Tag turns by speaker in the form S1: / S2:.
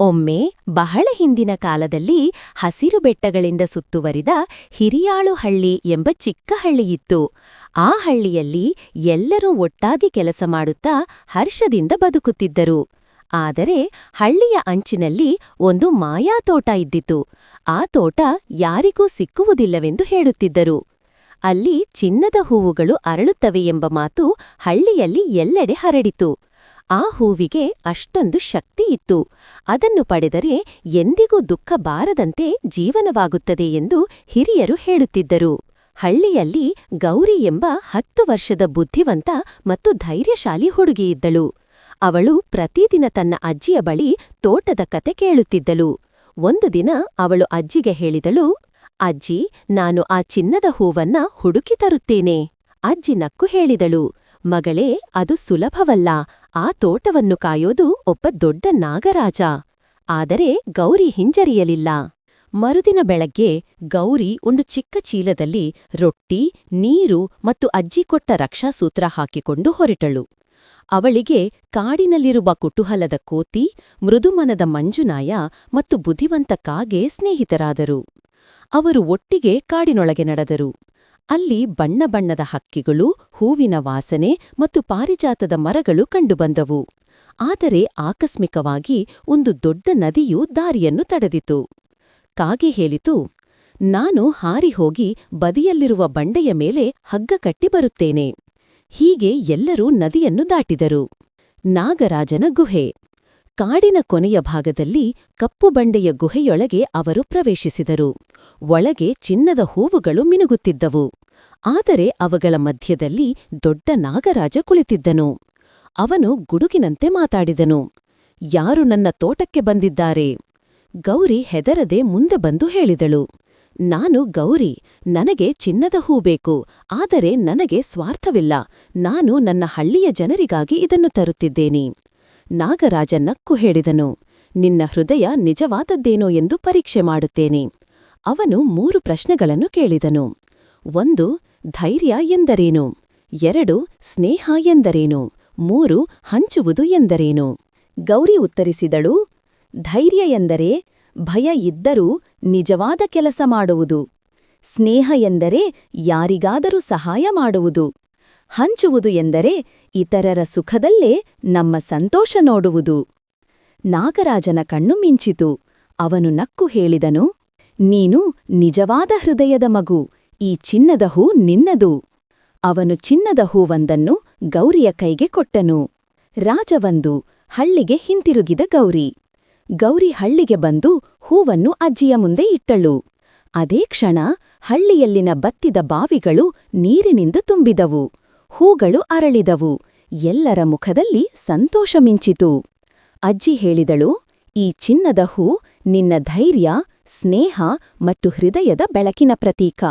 S1: ಒಮ್ಮೆ ಬಹಳ ಹಿಂದಿನ ಕಾಲದಲ್ಲಿ ಹಸಿರು ಬೆಟ್ಟಗಳಿಂದ ಸುತ್ತುವರಿದ ಹಿರಿಯಾಳು ಹಳ್ಳಿ ಎಂಬ ಚಿಕ್ಕ ಹಳ್ಳಿಯಿತ್ತು ಆ ಹಳ್ಳಿಯಲ್ಲಿ ಎಲ್ಲರೂ ಒಟ್ಟಾಗಿ ಕೆಲಸ ಮಾಡುತ್ತಾ ಹರ್ಷದಿಂದ ಬದುಕುತ್ತಿದ್ದರು. ಆದರೆ ಹಳ್ಳಿಯ ಅಂಚಿನಲ್ಲಿ ಒಂದು ಮಾಯಾತೋಟ ಇದ್ದಿತು. ಆ ತೋಟ ಯಾರಿಗೂ ಸಿಕ್ಕುವುದಿಲ್ಲವೆಂದು ಹೇಳುತ್ತಿದ್ದರು. ಅಲ್ಲಿ ಚಿನ್ನದ ಹೂವುಗಳು ಅರಳುತ್ತವೆ ಎಂಬ ಮಾತು ಹಳ್ಳಿಯಲ್ಲಿ ಎಲ್ಲೆಡೆ ಹರಡಿತು. ಆ ಹೂವಿಗೆ ಅಷ್ಟೊಂದು ಶಕ್ತಿ ಇತ್ತು. ಅದನ್ನು ಪಡೆದರೆ ಎಂದಿಗೂ ದುಃಖ ಬಾರದಂತೆ ಜೀವನವಾಗುತ್ತದೆ ಎಂದು ಹಿರಿಯರು ಹೇಳುತ್ತಿದ್ದರು. ಹಳ್ಳಿಯಲ್ಲಿ ಗೌರಿ ಎಂಬ ಹತ್ತು ವರ್ಷದ ಬುದ್ಧಿವಂತ ಮತ್ತು ಧೈರ್ಯಶಾಲಿ ಹುಡುಗಿಯಿದ್ದಳು ಅವಳು ಪ್ರತಿದಿನ ತನ್ನ ಅಜ್ಜಿಯ ಬಳಿ ತೋಟದ ಕತೆ ಕೇಳುತ್ತಿದ್ದಳು. ಒಂದು ದಿನ ಅವಳು ಅಜ್ಜಿಗೆ ಹೇಳಿದಳು, ಅಜ್ಜಿ, ನಾನು ಆ ಚಿನ್ನದ ಹೂವನ್ನ ಹುಡುಕಿ ತರುತ್ತೇನೆ. ಅಜ್ಜಿ ನಕ್ಕು ಹೇಳಿದಳು ಮಗಳೇ, ಅದು ಸುಲಭವಲ್ಲ. ಆ ತೋಟವನ್ನು ಕಾಯೋದು ಒಬ್ಬ ದೊಡ್ಡ ನಾಗರಾಜ. ಆದರೆ ಗೌರಿ ಹಿಂಜರಿಯಲಿಲ್ಲ. ಮರುದಿನ ಬೆಳಗ್ಗೆ ಗೌರಿ ಒಂದು ಚಿಕ್ಕ ಚೀಲದಲ್ಲಿ ರೊಟ್ಟಿ, ನೀರು ಮತ್ತು ಅಜ್ಜಿ ಕೊಟ್ಟ ರಕ್ಷಾಸೂತ್ರ ಹಾಕಿಕೊಂಡು ಹೊರಟಳು. ಅವಳಿಗೆ ಕಾಡಿನಲ್ಲಿರುವ ಕುತೂಹಲದ ಕೋತಿ, ಮೃದುಮನದ ಮಂಜುನಾಯ ಮತ್ತು ಬುದ್ಧಿವಂತ ಕಾಗೆ ಸ್ನೇಹಿತರಾದರು. ಅವರು ಒಟ್ಟಿಗೆ ಕಾಡಿನೊಳಗೆ ನಡೆದರು. ಅಲ್ಲಿ ಬಣ್ಣ ಬಣ್ಣದ ಹಕ್ಕಿಗಳು, ಹೂವಿನ ವಾಸನೆ ಮತ್ತು ಪಾರಿಜಾತದ ಮರಗಳು ಕಂಡುಬಂದವು. ಆದರೆ ಆಕಸ್ಮಿಕವಾಗಿ ಒಂದು ದೊಡ್ಡ ನದಿಯು ದಾರಿಯನ್ನು ತಡೆದಿತು. ಕಾಗೆ ಹೇಳಿತು, ನಾನು ಹಾರಿ ಹೋಗಿ ಬದಿಯಲ್ಲಿರುವ ಬಂಡೆಯ ಮೇಲೆ ಹಗ್ಗ ಕಟ್ಟಿ ಬರುತ್ತೇನೆ. ಹೀಗೆ ಎಲ್ಲರೂ ನದಿಯನ್ನು ದಾಟಿದರು. ನಾಗರಾಜನ ಗುಹೆ. ಕಾಡಿನ ಕೊನೆಯ ಭಾಗದಲ್ಲಿ ಕಪ್ಪು ಬಂಡೆಯ ಗುಹೆಯೊಳಗೆ ಅವರು ಪ್ರವೇಶಿಸಿದರು. ಒಳಗೆ ಚಿನ್ನದ ಹೂವುಗಳು ಮಿನುಗುತ್ತಿದ್ದವು. ಆದರೆ ಅವುಗಳ ಮಧ್ಯದಲ್ಲಿ ದೊಡ್ಡ ನಾಗರಾಜ ಕುಳಿತಿದ್ದನು. ಅವನು ಗುಡುಗಿನಂತೆ ಮಾತಾಡಿದನು. ಯಾರು ನನ್ನ ತೋಟಕ್ಕೆ ಬಂದಿದ್ದಾರೆ? ಗೌರಿ ಹೆದರದೆ ಮುಂದೆ ಬಂದು ಹೇಳಿದಳು. ನಾನು ಗೌರಿ, ನನಗೆ ಚಿನ್ನದ ಹೂ ಬೇಕು, ಆದರೆ ನನಗೆ ಸ್ವಾರ್ಥವಿಲ್ಲ. ನಾನು ನನ್ನ ಹಳ್ಳಿಯ ಜನರಿಗಾಗಿ ಇದನ್ನು ತರುತ್ತಿದ್ದೇನೆ. ನಾಗರಾಜ ನಕ್ಕು ಹೇಳಿದನು ನಿನ್ನ ಹೃದಯ ನಿಜವಾದದ್ದೇನೋ ಎಂದು ಪರೀಕ್ಷೆ ಮಾಡುತ್ತೇನೆ. ಅವನು ಮೂರು ಪ್ರಶ್ನೆಗಳನ್ನು ಕೇಳಿದನು. ಒಂದು, ಧೈರ್ಯ ಎಂದರೇನು? ಎರಡು, ಸ್ನೇಹ ಎಂದರೇನು? ಮೂರು, ಹಂಚುವುದು ಎಂದರೇನು? ಗೌರಿ ಉತ್ತರಿಸಿದಳು, ಧೈರ್ಯ ಎಂದರೆ ಭಯ ಇದ್ದರೂ ನಿಜವಾದ ಕೆಲಸ ಮಾಡುವುದು. ಸ್ನೇಹ ಎಂದರೆ ಯಾರಿಗಾದರೂ ಸಹಾಯ ಮಾಡುವುದು. ಹಂಚುವುದು ಎಂದರೆ ಇತರರ ಸುಖದಲ್ಲೇ ನಮ್ಮ ಸಂತೋಷ ನೋಡುವುದು. ನಾಗರಾಜನ ಕಣ್ಣು ಮಿಂಚಿತು. ಅವನು ನಕ್ಕು ಹೇಳಿದನು, ನೀನು ನಿಜವಾದ ಹೃದಯದ ಮಗು, ಈ ಚಿನ್ನದ ಹೂ ನಿನ್ನದು. ಅವನು ಚಿನ್ನದ ಹೂವೊಂದನ್ನು ಗೌರಿಯ ಕೈಗೆ ಕೊಟ್ಟನು. ರಾಜವಂದು ಹಳ್ಳಿಗೆ ಹಿಂತಿರುಗಿದ ಗೌರಿ. ಗೌರಿ ಹಳ್ಳಿಗೆ ಬಂದು ಹೂವನ್ನು ಅಜ್ಜಿಯ ಮುಂದೆ ಇಟ್ಟಳು. ಅದೇ ಕ್ಷಣ ಹಳ್ಳಿಯಲ್ಲಿನ ಬತ್ತಿದ ಬಾವಿಗಳು ನೀರಿನಿಂದ ತುಂಬಿದವು. ಹೂಗಳು ಅರಳಿದವು. ಎಲ್ಲರ ಮುಖದಲ್ಲಿ ಸಂತೋಷ ಮಿಂಚಿತು. ಅಜ್ಜಿ ಹೇಳಿದಳು, ಈ ಚಿನ್ನದ ಹೂ ನಿನ್ನ ಧೈರ್ಯ, ಸ್ನೇಹ ಮತ್ತು ಹೃದಯದ ಬೆಳಕಿನ ಪ್ರತೀಕ.